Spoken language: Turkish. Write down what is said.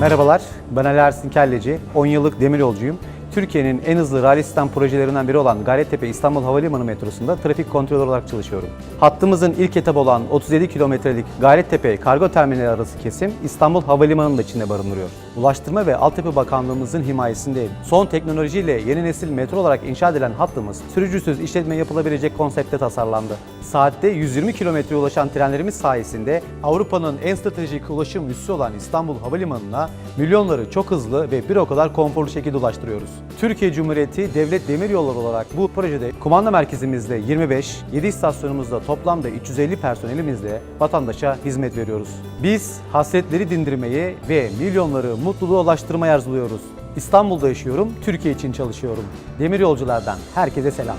Merhabalar, ben Ali Ersin Kelleci. 10 yıllık demir yolcuyum. Türkiye'nin en hızlı rally sistem projelerinden biri olan Gayrettepe İstanbul Havalimanı metrosunda trafik kontrolörü olarak çalışıyorum. Hattımızın ilk etabı olan 37 kilometrelik Gayrettepe kargo terminali arası kesim İstanbul Havalimanı'nın da içinde barındırıyor. Ulaştırma ve Altyapı Bakanlığımızın himayesindeyim. Son teknolojiyle yeni nesil metro olarak inşa edilen hattımız sürücüsüz işletme yapılabilecek konsepte tasarlandı. Saatte 120 kilometreye ulaşan trenlerimiz sayesinde Avrupa'nın en stratejik ulaşım üssü olan İstanbul Havalimanı'na milyonları çok hızlı ve bir o kadar konforlu şekilde ulaştırıyoruz. Türkiye Cumhuriyeti Devlet Demiryolları olarak bu projede kumanda merkezimizde 25, 7 istasyonumuzda toplamda 350 personelimizle vatandaşa hizmet veriyoruz. Biz hasretleri dindirmeyi ve milyonları mutluluğa ulaştırmayı arzuluyoruz. İstanbul'da yaşıyorum, Türkiye için çalışıyorum. Demir yolculardan herkese selam.